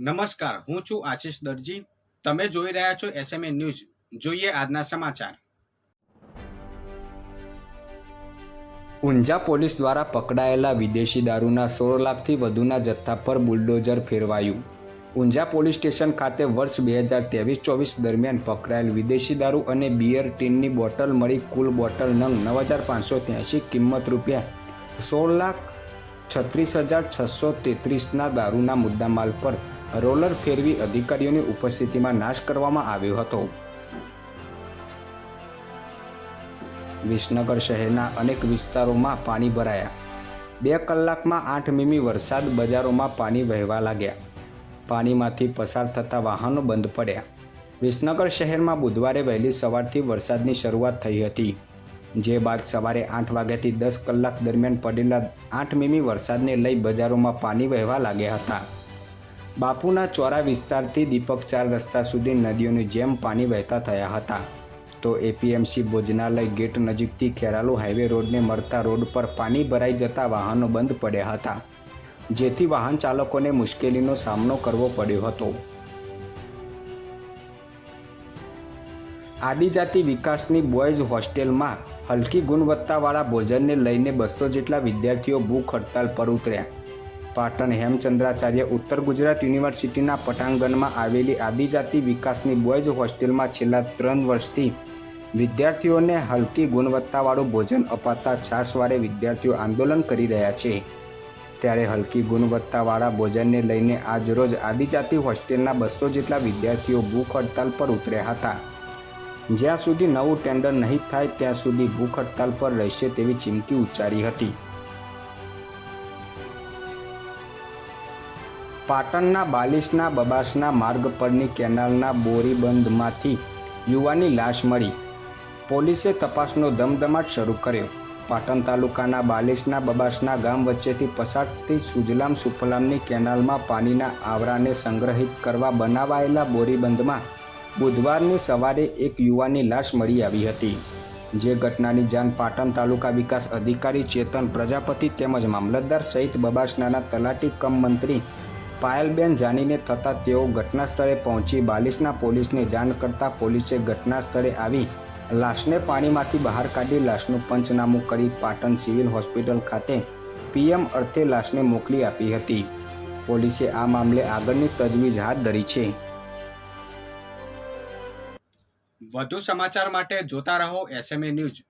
નમસ્કાર, હું છું આશિષ દરજી. તમે જોઈ રહ્યા છો એસએમએ ન્યૂઝ જોઈએ આજના સમાચાર. ઊંઝા પોલીસ દ્વારા પકડાયેલા વિદેશી દારૂના સોળ લાખથી વધુના જથ્થા પર બુલડોઝર ફેરવાયું. ઊંઝા પોલીસ સ્ટેશન ખાતે વર્ષ બે હજાર ત્રેવીસ ચોવીસ દરમિયાન પકડાયેલ વિદેશી દારૂ અને બિયર ટીનની બોટલ મળી કુલ બોટલ નંગ નવ હજાર પાંચસો ત્યાંસી કિંમત રૂપિયા સોળ લાખ છત્રીસ હજાર છસો તેત્રીસના દારૂના મુદ્દામાલ પર રોલર ફેરવી અધિકારીઓની ઉપસ્થિતિમાં નાશ કરવામાં આવ્યો હતો. વિસનગર શહેરના અનેક વિસ્તારોમાં પાણી ભરાયા. બે કલાકમાં આઠ મીમી વરસાદ બજારોમાં પાણી વહેવા લાગ્યા. પાણીમાંથી પસાર થતા વાહનો બંધ પડ્યા. વિસનગર શહેરમાં બુધવારે વહેલી સવારથી વરસાદની શરૂઆત થઈ હતી. જે બાદ સવારે આઠ વાગ્યાથી દસ કલાક દરમિયાન પડેલા આઠ મીમી વરસાદને લઈ બજારોમાં પાણી વહેવા લાગ્યા હતા. બાપુના ચોરા વિસ્તારથી દીપક ચાર રસ્તા સુધી નદીઓની જેમ પાણી વહેતા થયા હતા. તો એપીએમસી ભોજનાલય ગેટ નજીકથી ખેરાલુ હાઈવે રોડને મળતા રોડ પર પાણી ભરાઈ જતા વાહનો બંધ પડ્યા હતા, જેથી વાહન ચાલકોને મુશ્કેલીનો સામનો કરવો પડ્યો હતો. આદિજાતિ વિકાસની બોયઝ હોસ્ટેલમાં હલકી ગુણવત્તાવાળા ભોજનને લઈને બસો જેટલા વિદ્યાર્થીઓ ભૂખ હડતાલ પર ઉતર્યા. પાટણ હેમચંદ્રાચાર્ય ઉત્તર ગુજરાત યુનિવર્સિટીના પટાંગણમાં આવેલી આદિજાતિ વિકાસની બોયઝ હોસ્ટેલમાં છેલ્લા ત્રણ વર્ષથી વિદ્યાર્થીઓને હલકી ગુણવત્તાવાળું ભોજન અપાતા છાસવારે વિદ્યાર્થીઓ આંદોલન કરી રહ્યા છે. ત્યારે હલકી ગુણવત્તાવાળા ભોજનને લઈને આજરોજ આદિજાતિ હોસ્ટેલના બસો જેટલા વિદ્યાર્થીઓ ભૂખ હડતાલ પર ઉતર્યા હતા. જ્યાં સુધી નવું ટેન્ડર નહીં થાય ત્યાં સુધી ભૂખ હડતાલ પર રહેશે તેવી ચીમકી ઉચ્ચારી હતી. પાટણના બાલિશના બબાસના માર્ગ પરની કેનાલના બોરીબંધમાંથી યુવાની લાશ મળી. પોલીસે તપાસનો ધમધમાટ શરૂ કર્યો. પાટણ તાલુકાના બાલિશના બબાસના ગામ વચ્ચેથી પસાર થતી સુજલામ સુફલામની કેનાલમાં પાણીના આવરાને સંગ્રહિત કરવા બનાવાયેલા બોરીબંધમાં બુધવારની સવારે એક યુવાની લાશ મળી આવી હતી. જે ઘટનાની જાણ પાટણ તાલુકા વિકાસ અધિકારી ચેતન પ્રજાપતિ તેમજ મામલતદાર સહિત બબાસનાના તલાટી કમ મંત્રી પાયલબેન જાનીને થતાં તેઓ ઘટના સ્થળે પહોંચી બાલિશના પોલીસને જાણ કરતા પોલીસે ઘટના સ્થળે આવી લાશને પાણીમાંથી બહાર કાઢી લાશનું પંચનામું કરી પાટણ સિવિલ હોસ્પિટલ ખાતે પીએમ અર્થે લાશને મોકલી આપી હતી. પોલીસે આ મામલે આગળની તજવીજ હાથ ધરી છે. વધુ સમાચાર માટે જોતા રહો એસએમએ ન્યૂઝ.